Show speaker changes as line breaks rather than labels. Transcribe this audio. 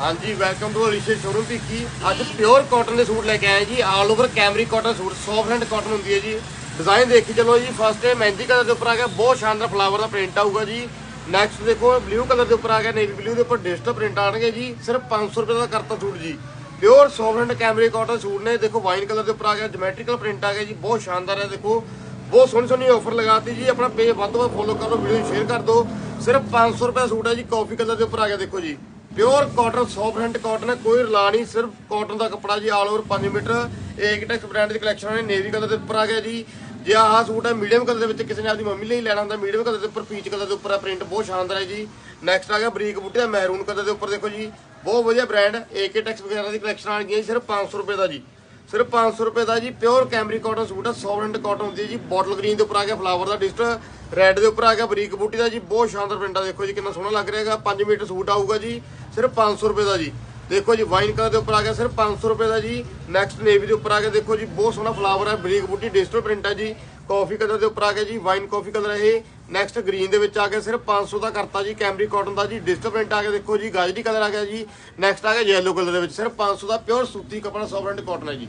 ਹਾਂਜੀ welcome to Alishe showroom Bhikhi ਅੱਜ pure cotton ਦੇ ਸੂਟ ਲੈ ਕੇ ਆਏ ਜੀ all over cambric cotton suit soft hand cotton ਹੁੰਦੀ ਹੈ ਜੀ। ਡਿਜ਼ਾਈਨ ਦੇਖੀ ਚਲੋ ਜੀ ਫਸਟ ਹੈ ਮਹਿੰਦੀ ਕਲਰ ਦੇ ਉੱਪਰ ਆ ਗਿਆ, ਬਹੁਤ ਸ਼ਾਨਦਾਰ ਫਲਾਵਰ ਦਾ ਪ੍ਰਿੰਟ ਆਊਗਾ ਜੀ। ਨੈਕਸਟ ਦੇਖੋ ਬਲੂ ਕਲਰ ਦੇ ਉੱਪਰ ਆ ਗਿਆ ਨੇਵੀ ਬਲੂ ਦੇ ਉੱਪਰ ਡਿਜੀਟਲ ਪ੍ਰਿੰਟ ਆਣਗੇ ਜੀ, ਸਿਰਫ 500 ਰੁਪਏ ਦਾ ਕਰਤਾ ਸੂਟ ਜੀ। Pure soft hand cambric cotton suit ਨੇ, ਦੇਖੋ ਵਾਈਨ ਕਲਰ ਦੇ ਉੱਪਰ ਆ ਗਿਆ ਜਿਓਮੈਟ੍ਰੀਕਲ ਪ੍ਰਿੰਟ ਆ ਗਿਆ ਜੀ, ਬਹੁਤ ਸ਼ਾਨਦਾਰ ਹੈ ਦੇਖੋ। ਬਹੁਤ ਸੋਹਣੀ ਸੋਹਣੀ ਆਫਰ ਲਗਾਤੀ ਜੀ, ਆਪਣਾ ਪੇਜ ਵੱਧ ਤੋਂ ਵੱਧ ਫੋਲੋ ਕਰੋ ਵੀਡੀਓ ਸ਼ੇਅਰ ਕਰ ਦਿਓ। ਸਿਰਫ 500 ਰੁਪਏ ਦਾ ਸੂਟ ਹੈ ਜੀ ਕਾਫੀ ਕਲਰ ਦੇ ਉੱਪਰ ਆ ਗਿਆ, ਦੇਖੋ ਜੀ। ਪਿਓਰ ਕਾਟਨ 100% ਕਾਟਨ ਹੈ ਕੋਈ ਰਲਾ ਨਹੀਂ, ਸਿਰਫ ਕਾਟਨ ਦਾ ਕੱਪੜਾ ਜੀ ਆਲ ਓਵਰ 5 ਮੀਟਰ। ਏਕਟੈਕਸ ਬ੍ਰਾਂਡ ਦੀ ਕਲੈਕਸ਼ਨ ਹੈ ਨੇਵੀ ਕਲਰ ਦੇ ਉੱਪਰ ਆ ਗਿਆ ਜੀ। ਜੇ ਆਹ ਸੂਟ ਹੈ ਮੀਡੀਅਮ ਕਲਰ ਦੇ ਵਿੱਚ ਕਿਸੇ ਨੇ ਆਪਦੀ ਮੰਮੀ ਲਈ ਲੈਣਾ ਹੁੰਦਾ ਮੀਡੀਅਮ ਕਲਰ ਦੇ ਉੱਪਰ ਪੀਚ ਕਲਰ ਦੇ ਉੱਪਰ ਆ ਪ੍ਰਿੰਟ ਬਹੁਤ ਸ਼ਾਨਦਾਰ ਹੈ ਜੀ। ਨੈਕਸਟ ਆ ਗਿਆ, ਬਰੀਕ ਬੂਟੇ ਦਾ ਮਹਿਰੂਨ ਕਲਰ ਦੇ ਉੱਪਰ ਦੇਖੋ ਜੀ। ਬਹੁਤ ਵਧੀਆ ਬ੍ਰਾਂਡ ਏਕਟੈਕਸ ਵਗੈਰਾ ਦੀ ਕਲੈਕਸ਼ਨ ਆ ਗਈ ਸਿਰਫ 500 ਰੁਪਏ ਦਾ ਜੀ। ਸਿਰਫ 500 ਰੁਪਏ ਦਾ ਜੀ ਪਿਓਰ ਕੈਮਰੀ ਕਾਟਨ ਸੂਟ ਹੈ 100% ਕਾਟਨ ਹੁੰਦੀ ਹੈ ਜੀ ਬੋਟਲ ਗ੍ਰੀਨ ਦੇ ਉੱਪਰ ਆ ਗਿਆ ਫਲਾਵਰ ਦਾ ਡਿਸਟ ਰੈੱਡ ਦੇ ਉੱਪਰ ਆ ਗਿਆ ਬਰੀਕ ਬੂਟੀ ਦਾ ਜੀ, ਬਹੁਤ ਸ਼ਾਨਦਾਰ ਪ੍ਰਿੰਟ ਆ, ਦੇਖੋ ਜੀ ਕਿੰਨਾ ਸੋਹਣਾ ਲੱਗ ਰਿਹਾ ਹੈਗਾ 5 ਮੀਟਰ ਸੂਟ ਆਊਗਾ ਜੀ, ਸਿਰਫ 500 ਰੁਪਏ ਦਾ ਜੀ। ਦੇਖੋ ਜੀ ਵਾਈਨ ਕਲਰ ਦੇ ਉੱਪਰ ਆ ਗਿਆ ਸਿਰਫ 500 ਰੁਪਏ ਦਾ ਜੀ। ਨੈਕਸਟ ਨੇਵੀ ਦੇ ਉੱਪਰ ਆ ਗਿਆ, ਦੇਖੋ ਜੀ, ਬਹੁਤ ਸੋਹਣਾ ਫਲਾਵਰ ਹੈ ਬਰੀਕ ਬੂਟੀ ਡਿਜੀਟਲ ਪ੍ਰਿੰਟ ਹੈ ਜੀ। ਕਾਫੀ ਕਲਰ ਦੇ ਉੱਪਰ ਆ ਗਿਆ ਜੀ ਵਾਈਨ ਕਾਫੀ ਕਲਰ ਹੈ ਇਹ। ਨੈਕਸਟ ਗ੍ਰੀਨ ਦੇ ਵਿੱਚ ਆ ਗਿਆ ਸਿਰਫ 500 ਦਾ ਕਰਤਾ ਜੀ ਕੈਮਰੀ ਕਾਟਨ ਦਾ ਜੀ ਡਿਜੀਟਲ ਪ੍ਰਿੰਟ ਆ ਗਿਆ, ਦੇਖੋ ਜੀ, ਗਾਜਰੀ ਕਲਰ ਆ ਗਿਆ ਜੀ। ਨੈਕਸਟ ਆ ਗਿਆ ਯੈਲੋ ਕਲਰ ਦੇ ਵਿੱਚ, ਸਿਰਫ 500 ਦਾ ਪਿਓਰ ਸੂਤੀ ਕਪੜਾ 100% ਕਾਟਨ ਹੈ ਜੀ।